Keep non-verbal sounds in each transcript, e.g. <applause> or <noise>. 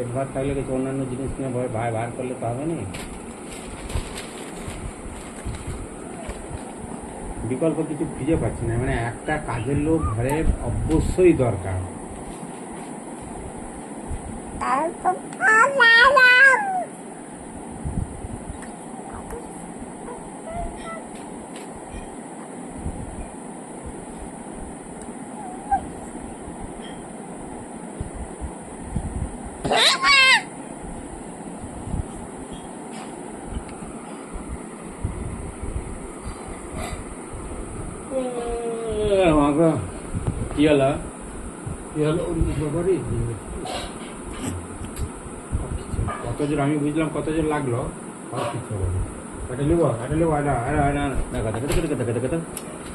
পেট ভাত থাকলে কিছু অন্যান্য জিনিস নিয়ে ভয় ভাই বার করলে তো হবে না। বিকল্প কিছু খুঁজে পাচ্ছি না মানে একটা কাজের লোক ঘরে অবশ্যই দরকার আমাকে কি হলো কি হলো ওর বাবারে কত জোর আমি বুঝলাম কত জোর লাগল আর কিছু হলো না। এটা নেব এটা নেব এটা এটা এটা দেখা দেখা দেখা দেখা দেখা দেখা।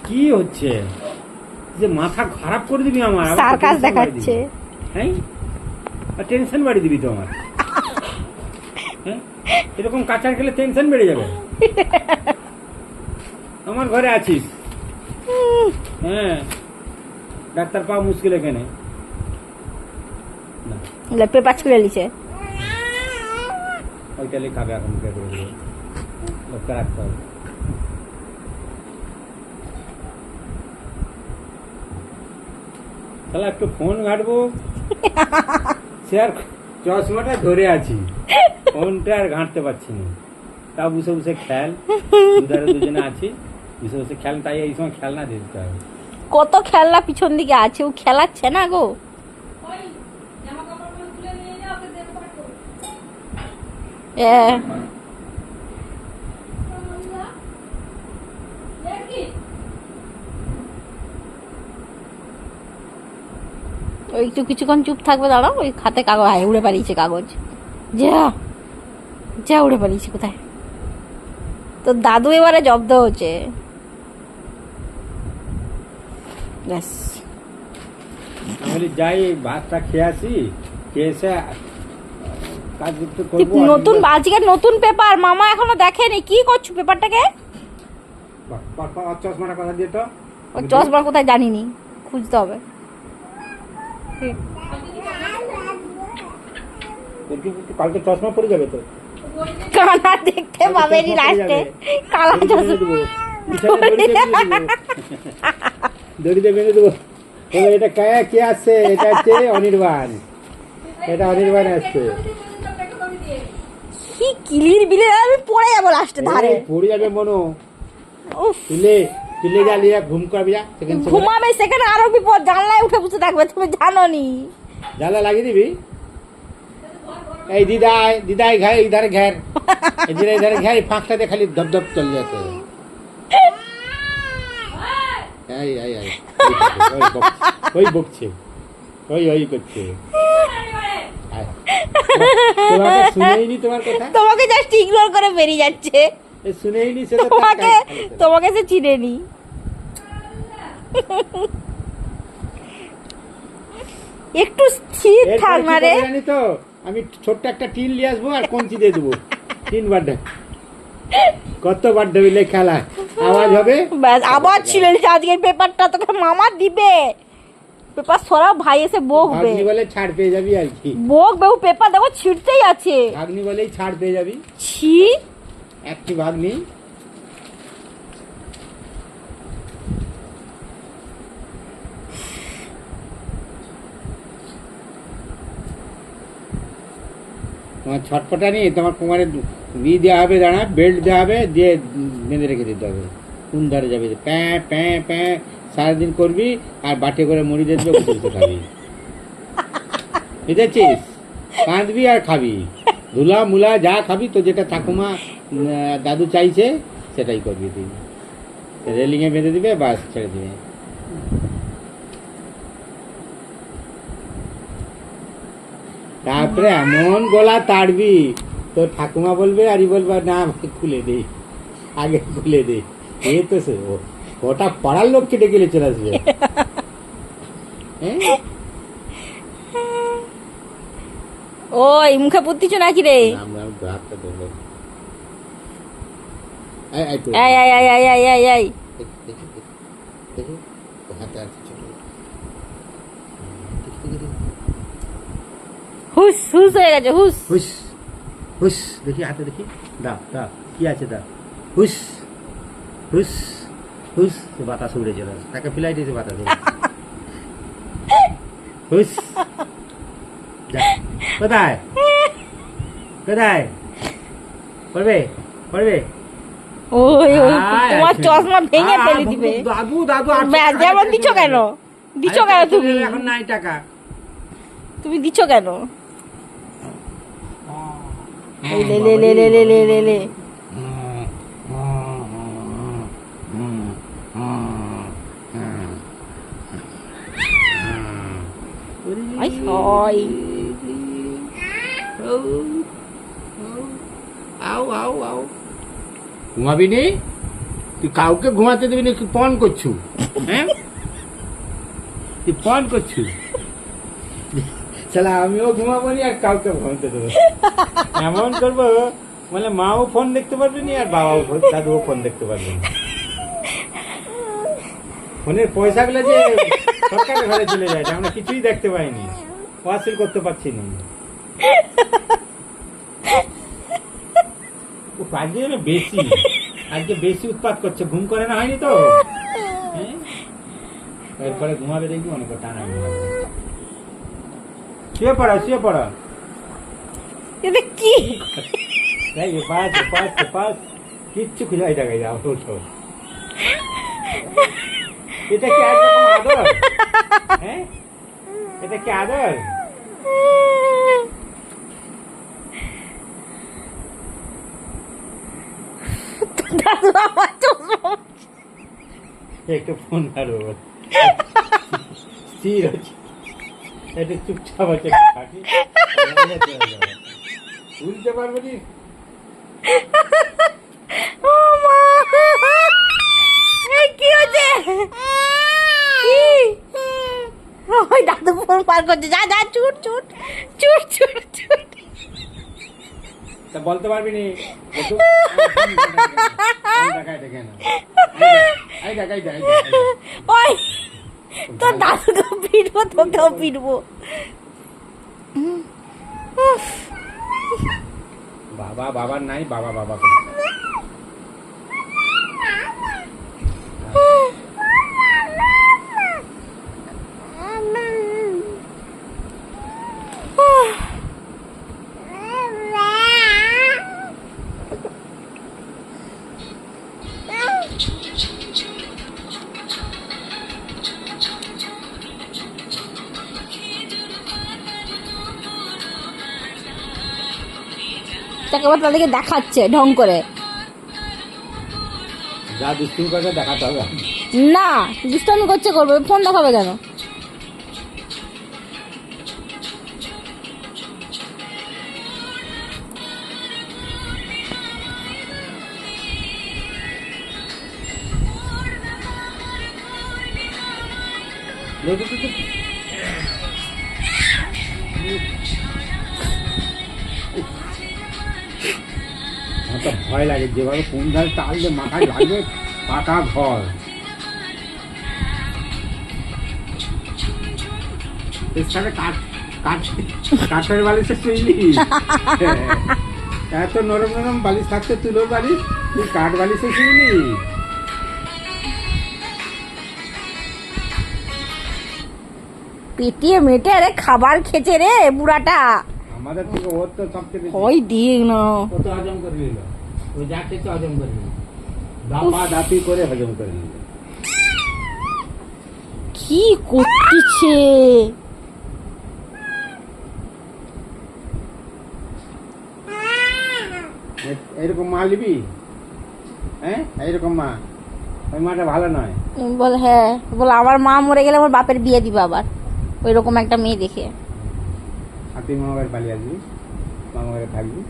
কি হচ্ছে? যে মাথা খারাপ করে দিবি আমার সার্কাস দেখাচ্ছে। হ্যাঁ? টেনশন বাড়িয়ে দিবি তো আমার। হ্যাঁ? এরকম কাঁচার খেলে টেনশন বেড়ে যাবে। আমার ঘরে আছিস। হ্যাঁ? ডাক্তার পাওয়া মুশকিল এখানে। না। পেপার ছুড়ে লিছে ওইটালে খাবে এখন মুখে করে দেবো? লোককে রাখতে হবে। তাহলে একটু ফোন ঘাটবো। <laughs> সে আর চশমাটা ধরে আছি। ফোনটা আর ঘাঁটতে পারছি না। তা বসে বসে খেয়াল দুজনে আছি। বসে বসে খেয়াল তাই এই সময় খেলনা দিয়ে দিতে হবে। কত খেলনা পিছন দিকে আছে, ও খেলাচ্ছে না গো। একটু কিছুক্ষণ চুপ থাকবে, দাঁড়াও, ওই খাতে কাগজ হায় উড়ে পালিয়েছে কাগজ। যা যা, উড়ে পালিয়েছে কোথায়? তো দাদু এবারে জব্দ হচ্ছে। ব্যাস আমি যাই ভাতটা খেয়ে আসি খেয়ে এসে নতুন আজকে নতুন পেপার মামা এখনও দেখেনি কি করছ পেপারটাকে? চশমাটা কথা দিয়ে তো। চশমা কোথায় জানিনি খুঁজতে হবে। তোর কি- কি কালকে চশমা পড়ে যাবে তো। কানা দেখতে পাবেনি লাস্টে কালা চশমা। <laughs> পিছনে বেঁধে দেবো। বলে, এটা কে? কে আসছে এটা হচ্ছে অনির্বাণ। এটা অনির্বাণ আসছে কি কিলির বিলে আমি পড়ে যাব লাস্টে ধারে। পড়ে যাবে মনো। তুলে তুলে জ্বালিয়ে ঘুম করবি যা ঘুমাবে সেখানে আরও বিপদ জানলায় উঠে বসে থাকবে তুমি জানো নি জ্বালা লাগিয়ে দিবি? এই দিদাই দিদাই ঘাই ইধারে ঘের। এদিকে ইধারে ঘের ফাঁকটাতে খালি ধপ ধপ চলে যাচ্ছে। এই এই এই ওই বকছে, ওই ওই করছে। তোমাকে জাস্ট ইগনোর করে বেরিয়ে যাচ্ছে। তোমাকে। তোমাকে সে চিনেনি। একটু স্থির থাক না রে। আমি ছোট্ট একটা টিন নিয়ে আসব আর কঞ্চি দিয়ে দেবো। তিন বার কত বার দেবে খেলা? আওয়াজ হবে? ব্যাস আবার ছিল আজকের পেপারটা তোকে মামা দিবে। পেপার ভাই এসে বকবে। ভাগ্নি বলে ছাড় পেয়ে যাবি আর কি। বকবে ও পেপার দেখো আছে। ভাগ্নি বলেই ছাড় পেয়ে যাবি। ছি। একটি ভাগ্নি। তোমার ছটপটা নিয়ে তোমার কোমরে দেওয়া হবে দাঁড়া বেল্ট দেওয়া হবে দিয়ে বেঁধে রেখে দিতে হবে কোন ধারে যাবে প্যাঁ প্যাঁ প্যাঁ সারাদিন করবি আর করে মুড়ি দেবে খাবি বুঝেছিস কাঁদবি আর খাবি ধুলা মুলা যা খাবি তো যেটা ঠাকুমা দাদু চাইছে সেটাই করবি তুই রেলিংয়ে বেঁধে দিবে বাস ছেড়ে দিবে তারপরে এমন গলা তাড়বি তো ঠাকুমা বলবে আরই বলবে না আমাকে খুলে দে আগে খুলে দে। এ তো সে গোটা পাড়ার লোক কেটে গেলে চলে আসবে। <laughs> হ্যাঁ? ওই মুখে পুতিছ নাকি রে? এই হুস হুস হয়ে গেছে হুস। হুস। হুস দেখি হাতে দেখি। দা দা কি আছে দা? হুস হুস হুস বাতাস উড়ে চলে আসে। তাকে ফিলাই দিয়েছে বাতাস উড়ে। হুস। কোথায়? কোথায়? পড়বে? পড়বে? ওই তোমার চশমা ভেঙে ফেলে দিবে। দাদু দাদু যেমন চলে কেন? আরে কেন তুমি? এখন নাই টাকা। তুমি দিচ্ছ কেন? লে লে লে লে লে লে লে। আও আও আও। ঘুমাবি নি তুই কাউকে ঘুমাতে দিবি না তুই পণ করছু হ্যাঁ? তুই পণ করছু। চলা আমিও ঘুমাবো নি আর কাউকে ঘুমাতে দেবো এমন করব মানে মাও ফোন দেখতে পারবে নি আর বাবাও দাদুও ফোন দেখতে পারবে না। ফোনের পয়সাগুলো যে সরকারের ঘরে চলে যায়, আমরা কিছুই দেখতে পাইনি। ওয়াসিল করতে পারছি না। আজকে যেন বেশি। আজকে বেশি উৎপাত করছে, ঘুম করে না হয়নি তো? হ্যাঁ? এরপরে ঘুমাবে দেখবি অনেক টানা ঘুমাবে শুয়ে পড়া শুয়ে পড়া। এটা কি? এই পাঁচ পাঁচ পাঁচ কিচ্ছু খুঁজে এই দেখাই যাও ওঠো এটা কি একরকম আদর? হ্যাঁ? এটা কি আদর? দাদু আমার চশমা একটু ফোন মারো। স্থির আছে একটু চুপচাপ আছে উল্টে পারব নি? ও মা! কি হচ্ছে ওই দাদু ফোন পার করছে। যা যা চুট চুট চুট চুট চুট তা বলতে পারবি নি? দেখাই দেখে। ওই তো দাদুকেও পিটবো তোকেও পিটবো। বাবা বাবার নাই বাবা বাবা তাকে আবার তাদেরকে দেখাচ্ছে ঢং করে যা দুষ্টুমি দেখাতে হবে না দুষ্টামি করছে করবে ফোন দেখাবে কেন তো। তো ভয় লাগে যেভাবে কোন ধারে টাললে মাথায় লাগবে পাকা ঘর। কাঠের বালিশে শুইলি এত নরম নরম বালিশ থাকতে তুলোর বালিশ তুই কাঠ বালিশে শুইলি পেটিয়ে মেটে আরে খাবার খেছে রে বুড়াটা। আমাদের থেকে ওর তো সবচেয়ে ওই দিক না ও তো হজম করে নিল? হজম করে নিল দাপা দাপি করে হজম করে নিল কি করতেছে? এরকম মা নিবি? হ্যাঁ এইরকম মা। ওই মাটা ভালো নয়। বল হ্যাঁ। বল আমার মা মরে গেলে আমার বাপের বিয়ে দিবে আবার। ওই রকম একটা মেয়ে দেখে। আর তুই মামা পালিয়ে আসবি? মামা বাড়ি থাকবি?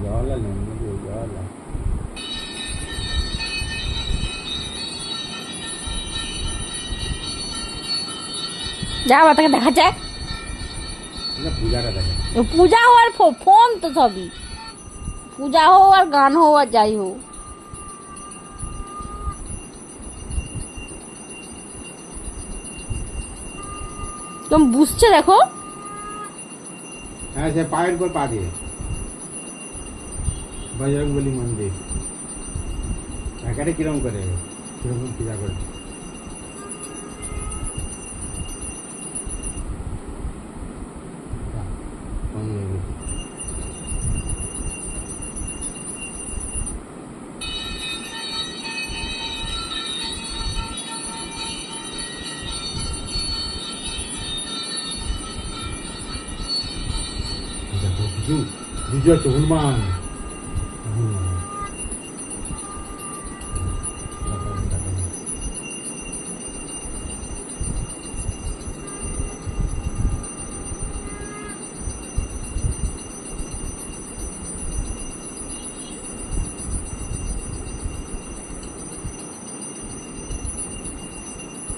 তা কথা জওয়াহরলাল নেই জওয়াহরলাল যা আবার তাকে দেখা যায় এটা পূজাটা দেখে পূজা হওয়ার ফো- ফোন তো সবই পূজা হোক আর গান হোক আর যাই হোক কেমন বুঝছে দেখো হ্যাঁ সে পায়ের উপর পা দিয়ে বজরং বলি মন্দির। একাটা কিরম করে? কীরকম পূজা করে? কমে গেছে। দেখো, বিজু বিজু আছে হনুমান।